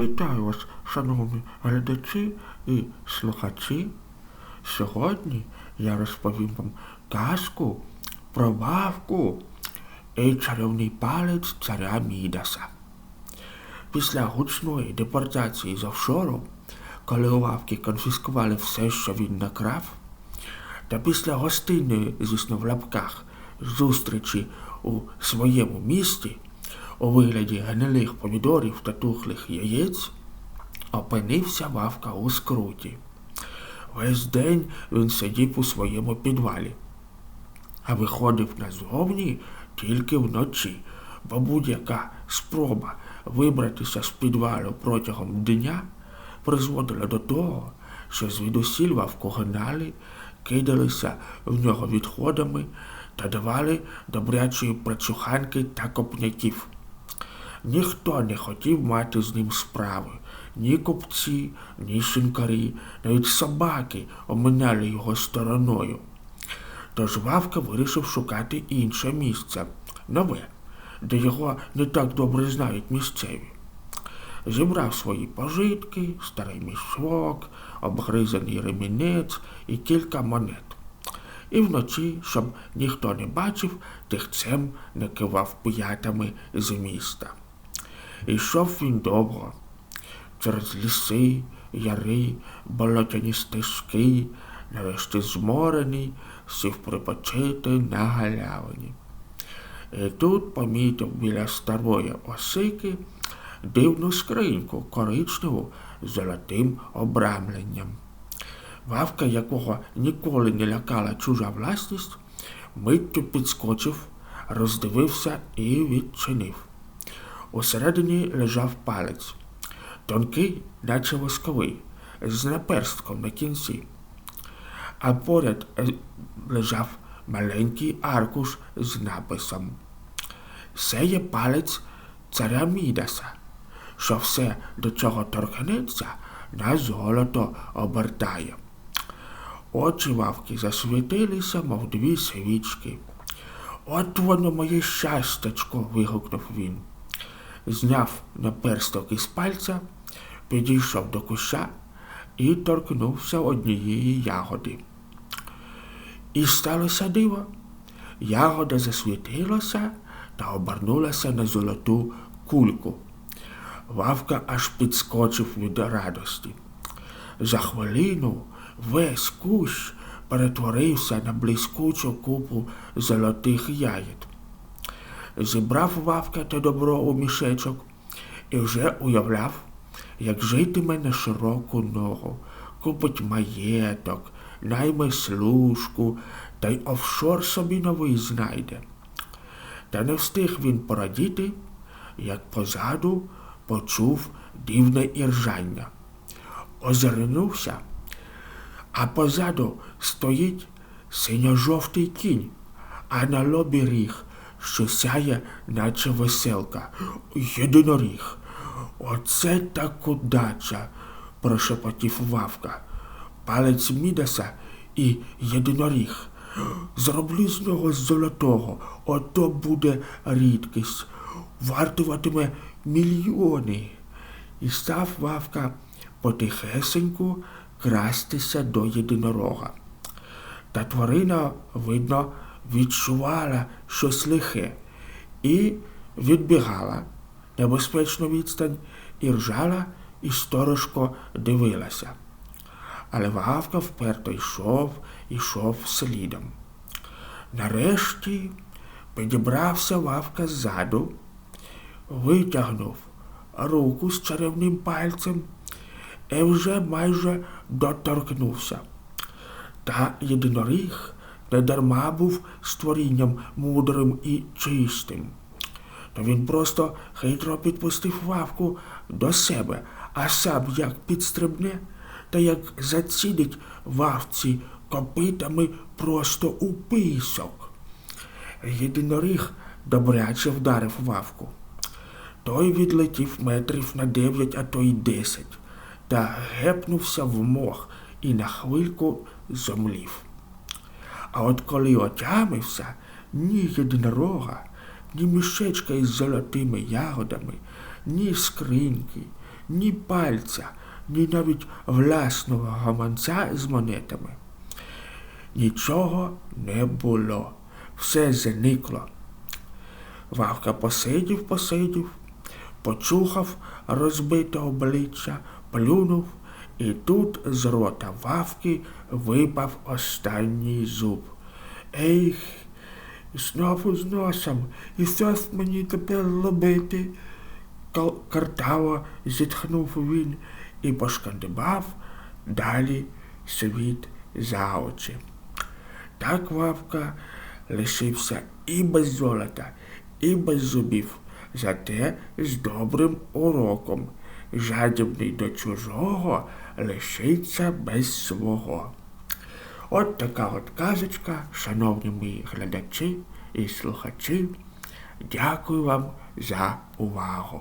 Вітаю вас, шановні глядачі і слухачі. Сьогодні я розповім вам казку про вавку і чарівний палець царя Мідаса. Після гучної депортації з офшору, коли у вавки конфіскували все, що він накрав, та після гостинної, звісно, в лапках, зустрічі у своєму місті у вигляді гнилих помідорів та тухлих яєць, опинився вавка у скруті. Весь день він сидів у своєму підвалі, а виходив назовні тільки вночі, бо будь-яка спроба вибратися з підвалу протягом дня призводила до того, що звідусіль вавку гнали, кидалися в нього відходами та давали добрячої працюханки та копняків. Ніхто не хотів мати з ним справи. Ні купці, ні шинкарі, навіть собаки оминали його стороною. Тож Вавка вирішив шукати інше місце, нове, де його не так добре знають місцеві. Зібрав свої пожитки, старий мішок, обгризаний ремінець і кілька монет. І вночі, щоб ніхто не бачив, тихцем накивав п'ятами з міста. Ішов він довго, через ліси, яри, болотяні стежки, нарешті зморений, сів припочити на галявині. І тут помітив біля старої осики дивну скриньку коричневу з золотим обрамленням. Вавка, якого ніколи не лякала чужа власність, миттю підскочив, роздивився і відчинив. Усередині лежав палець, тонкий, наче восковий, з наперстком на кінці, а поряд е, лежав маленький аркуш з написом. Це є палець царя Мідаса, що все, до чого торкнеться, на золото обертає. Очі вавки засвітилися, мов дві свічки. От воно моє щастячко. вигукнув він зняв наперсток із пальця, підійшов до куща і торкнувся однієї ягоди. І сталося диво. Ягода засвітилася та обернулася на золоту кульку. Вавка аж підскочив від радості. За хвилину весь кущ перетворився на блискучу купу золотих яєд зібрав вавка та добро у мішечок і вже уявляв, як житиме на широку ногу, купить маєток, найме служку та й офшор собі новий знайде. Та не встиг він порадіти, як позаду почув дивне іржання. Озирнувся, а позаду стоїть синьо-жовтий кінь, а на лобі ріг що сяє, наче веселка. Єдиноріг. Оце так удача, прошепотів Вавка. Палець Мідаса і єдиноріг. Зроблю з нього золотого, ото буде рідкість, вартуватиме мільйони. І став Вавка потихесеньку крастися до єдинорога. Та тварина, видно, відчувала щось лихе і відбігала небезпечну відстань і ржала і сторожко дивилася. Але Вавка вперто йшов, йшов слідом. Нарешті підібрався Вавка ззаду, витягнув руку з чарівним пальцем і вже майже доторкнувся. Та єдиноріг недарма був створінням мудрим і чистим. То він просто хитро підпустив вавку до себе, а сам як підстрибне, та як зацідить вавці копитами просто у писок. Єдиноріг добряче вдарив вавку. Той відлетів метрів на дев'ять, а то й десять, та гепнувся в мох і на хвильку зомлів. А от коли отямився, ні єдинорога, ні мішечка із золотими ягодами, ні скриньки, ні пальця, ні навіть власного гаманця з монетами. Нічого не було, все заникло. Вавка посидів, посидів, почухав розбите обличчя, плюнув, і тут з рота вавки випав останній зуб. Ех, знову з носом, і що ж мені тепер робити? Картаво зітхнув він і пошкандибав далі світ за очі. Так Вавка лишився і без золота, і без зубів, зате з добрим уроком. Жадібний до чужого лишиться без свого. От така от казочка, шановні мої глядачі і слухачі. Дякую вам за увагу.